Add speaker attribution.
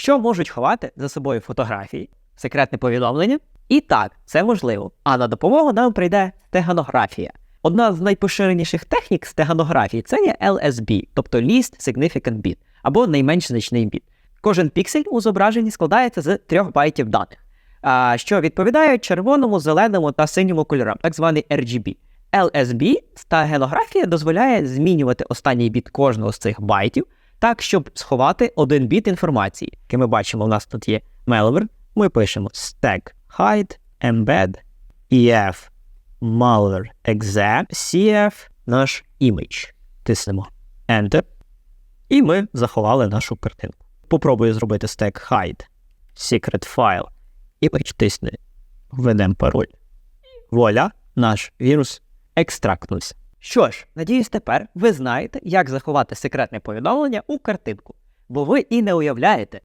Speaker 1: що можуть ховати за собою фотографії, секретне повідомлення. І так, це можливо. А на допомогу нам прийде стеганографія. Одна з найпоширеніших технік стеганографії це є LSB, тобто Least Significant Bit, або найменш значний біт. Кожен піксель у зображенні складається з трьох байтів даних, що відповідають червоному, зеленому та синьому кольорам, так званий RGB. LSB стагенографія дозволяє змінювати останній біт кожного з цих байтів так, щоб сховати один біт інформації. Як ми бачимо, у нас тут є malware. Ми пишемо stack hide embed ef malware exe cf наш image. Тиснемо Enter. І ми заховали нашу картинку. Попробую зробити stack hide secret file. Image тисне. Введемо пароль. Вуаля, наш вірус екстрактнувся. Що ж, надіюсь, тепер ви знаєте, як заховати секретне повідомлення у картинку, бо ви і не уявляєте,